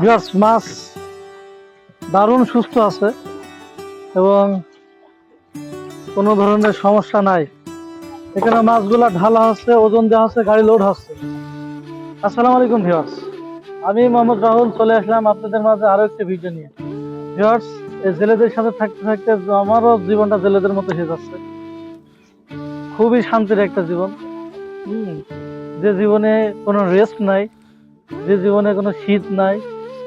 Viewers মাছ দারুণ সুস্থ আছে এবং কোনো ধরনের সমস্যা নাই। এখানে মাছগুলা ঢালা হচ্ছে ওজন দেওয়া হচ্ছে গাড়ি লোড হচ্ছে। আসসালামু আলাইকুম ভিউয়ার্স আমি মোহাম্মদ রাহুল, চলে আসলাম আপনাদের মাঝে আরও একটি ভিডিও নিয়ে। ভিউয়ার্স এই জেলেদের সাথে থাকতে থাকতে আমারও জীবনটা জেলেদের মতো হয়ে যাচ্ছে। খুবই শান্তির একটা জীবন। যে জীবনে কোনো রেস্ট নাই, যে জীবনে কোনো শীত নাই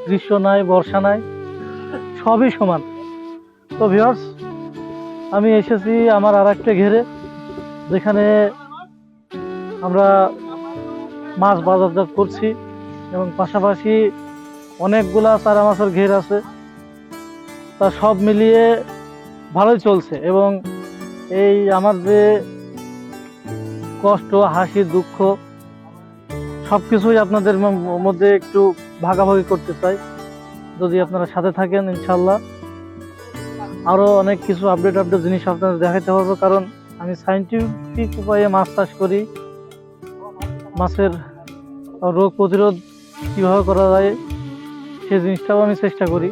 গ্রীষ্ম নাই, বর্ষা নাই, সবই সমান। তো ভিউয়ার্স আমি এসেছি আমার আর একটা ঘেরে, যেখানে আমরা মাছ বাজারজাত করছি এবং পাশাপাশি অনেকগুলা চারা মাছের ঘের আছে। তা সব মিলিয়ে ভালোই চলছে এবং এই আমার যে কষ্ট, হাসি, দুঃখ সব কিছুই আপনাদের মধ্যে একটু ভাগাভাগি করতে চাই। যদি আপনারা সাথে থাকেন, ইনশাল্লাহ। আরও অনেক কিছু আপডেট আপডেট জিনিস আপনাদের দেখাতে পারব, কারণ আমি সাইন্টিফিক উপায়ে মাছ চাষ করি। মাছের রোগ প্রতিরোধ কীভাবে করা যায় সেই জিনিসটাও আমি চেষ্টা করি।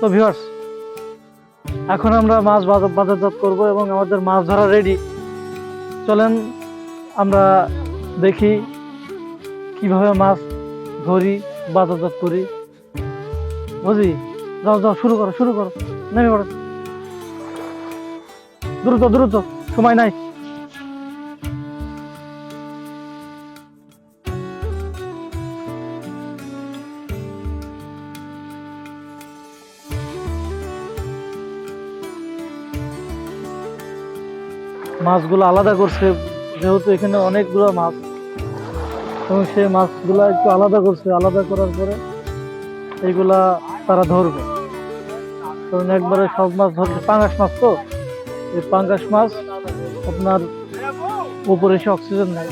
তো ভিউয়ার্স এখন আমরা মাছ বাজার বাজারজাত করব এবং আমাদের মাছ ধরা রেডি চলেন, আমরা দেখি কীভাবে মাছ ধরি। বাজারজাত করি। বুঝি যাও যাও, শুরু করো শুরু করো। নেমে পড়ো। দ্রুত দ্রুত, সময় নাই। মাছগুলো আলাদা করছে, যেহেতু এখানে অনেকগুলো মাছ। এবং সেই মাছগুলো একটু আলাদা করছে, আলাদা করার পরে এইগুলা তারা ধরবে। কারণ একবারে সব মাছ ধরছে পাঙ্গাস মাছ তো? এই পাঙ্গাস মাছ আপনার উপরে এসে অক্সিজেন নেয়।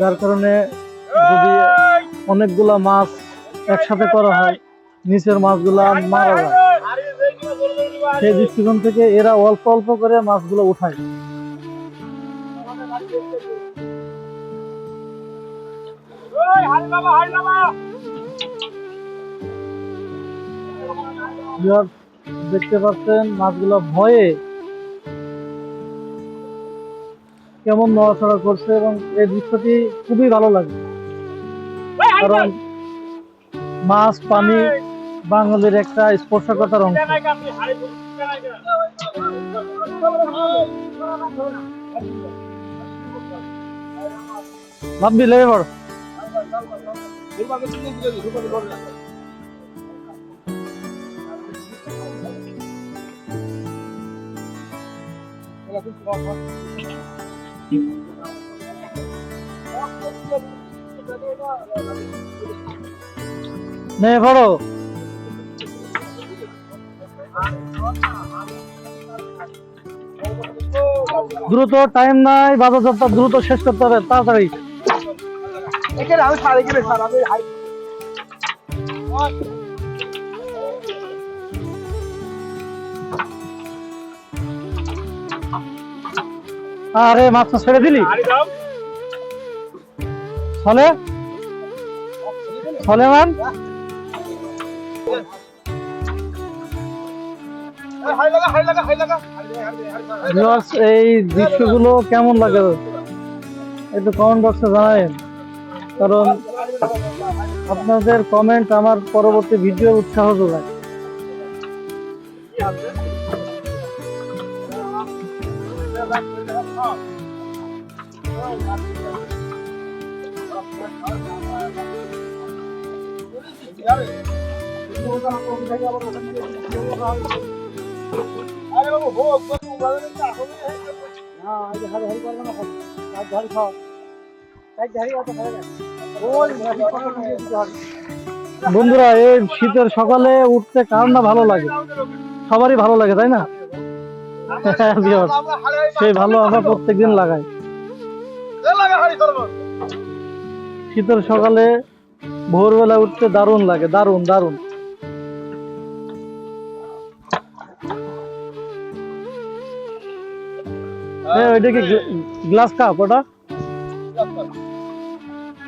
যার কারণে যদি অনেকগুলা মাছ একসাথে করা হয়, নিচের মাছগুলা মারা যায়। সেই দৃষ্টিকোণ থেকে এরা অল্প অল্প করে মাছগুলো উঠায়। দেখতে পাচ্ছেন মাছগুলো ভয়ে কেমন নড়াচড়া করছে এবং এই দৃশ্যটি খুবই ভালো লাগে। কারণ মাছ, পানি বাঙালির একটা স্পর্শকতার অংশ। ভাববি পড়। নে পড়ো। দ্রুত টাইম নাই বাজার দ্রুত শেষ করতে হবে তাড়াতাড়ি। এখানে আমি সাড়ে গেলে স্যার আমি হাই। আরে মাছটা ছেড়ে দিলি। চলে চলে মান? হাই লাগা হাই লাগা হাই লাগা। ভিউয়ার্স, এই দৃশ্যগুলো কেমন লাগে? একটু কমেন্ট বক্সে জানাবেন। কারণ আপনাদের কমেন্ট আমার পরবর্তী ভিডিও উৎসাহ যোগায়। আরে বাবু হোক না হাড়ি করবে না ঝাড়ি খাও। ঝাড়ি অত খাবে না। বন্ধুরা এই শীতের সকালে উঠতে কার না ভালো লাগে? সবারই ভালো লাগে তাই না? হাড়ে সেই ভালো আমরা প্রত্যেকদিন লাগাই। এ লাগা হাড়ি ধরবো শীতের সকালে ভোরবেলা উঠতে দারুণ লাগে দারুণ দারুণ। এ, ওইটা কি গ্লাস কাপ ওটা?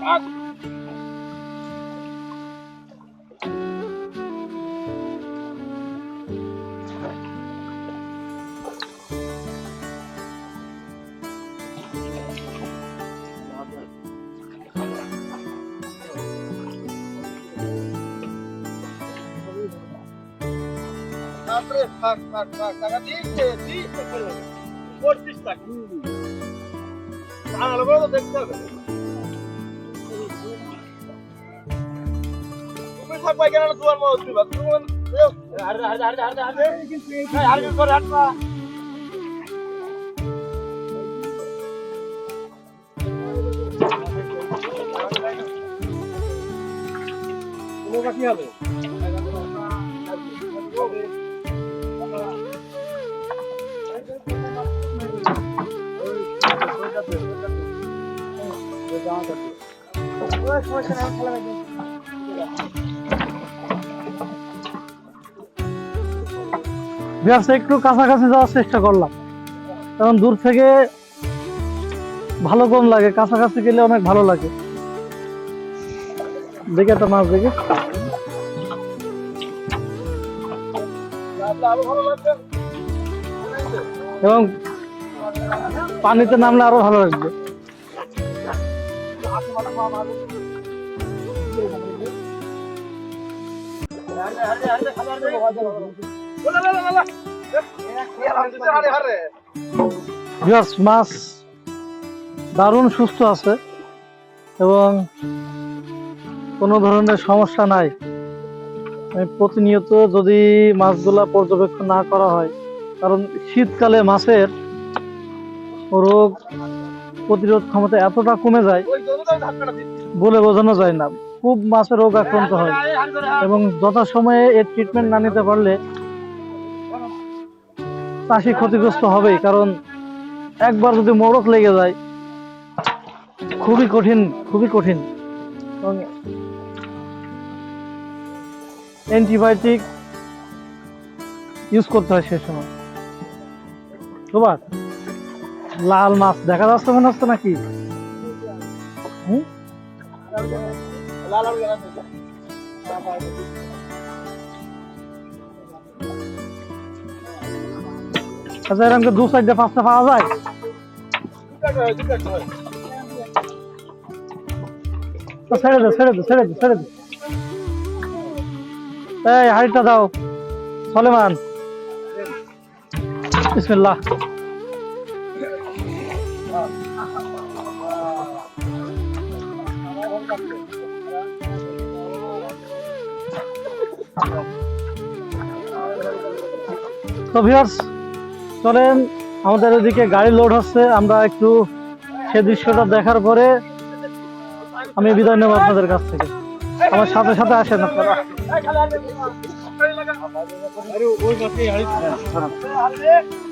Ah. Fuck, fuck, fuck, fuck, I got the internet, see? What's this, like? Mm-hmm. I don't know what the heck's up with it. থাকবা কেন তোমার মত দিবা তুমি আরে আরে আরে আরে কি হবে বিহার একটু কাছাকাছি যাওয়ার চেষ্টা করলাম কারণ দূর থেকে ভালো কম লাগে কাছাকাছি গেলে অনেক ভালো লাগে দেখে একটা মাছ দেখে এবং পানিতে নামলে আরও ভালো লাগবে মাছ দারুণ সুস্থ আছে এবং কোনো ধরনের সমস্যা নাই। প্রতিনিয়ত যদি মাছগুলা পর্যবেক্ষণ না করা হয়, কারণ শীতকালে মাছের রোগ প্রতিরোধ ক্ষমতা এতটা কমে যায়, বলে বোঝানো যায় না। খুব মাছের রোগ আক্রান্ত হয় এবং যথাসময়ে এর ট্রিটমেন্ট না নিতে পারলে চাষি ক্ষতিগ্রস্ত হবেই, কারণ একবার যদি মোড়ক লেগে যায়, খুবই কঠিন খুবই কঠিন। অ্যান্টিবায়োটিক ইউজ করতে হয় সে সময়। তোমার লাল মাছ দেখা যাচ্ছে মনে হচ্ছে নাকি? হুম? আচ্ছা এরকম দু সাইডে পাঁচটা পাওয়া যায়? ছেড়ে দে ছেড়ে দে ছেড়ে দে ছেড়ে দে। এই, হাড়িটা দাও। সলেমান। বিসমিল্লাহ। তো ভিউয়ার্স চলেন আমাদের ওদিকে গাড়ি লোড হচ্ছে আমরা একটু সে দৃশ্যটা দেখার পরে আমি বিদায় নেব আপনাদের কাছ থেকে। আমার সাথে সাথে আসেন আপনারা। ভিউয়ার্স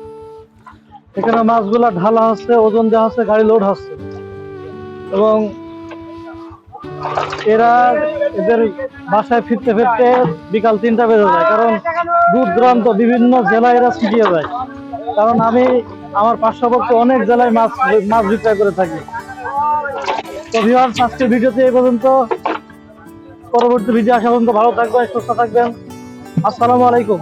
এখানে মাছগুলা ঢালা হচ্ছে ওজন দেওয়া হচ্ছে গাড়ি লোড হচ্ছে। এবং এরা এদের বাসায় ফিরতে ফিরতে বিকাল তিনটা বেজে যায়, কারণ দূর দূরান্ত বিভিন্ন জেলায় এরা ছিটিয়ে যায় কারণ আমি আমার পার্শ্ববর্তী অনেক জেলায় মাছ মাছ বিক্রয় করে থাকি। তো ভিউয়ার্স আজকের ভিডিওতে এই পর্যন্ত। পরবর্তী ভিডিও আসা পর্যন্ত ভালো থাকবেন, সুস্থ থাকবেন। আসসালামু আলাইকুম।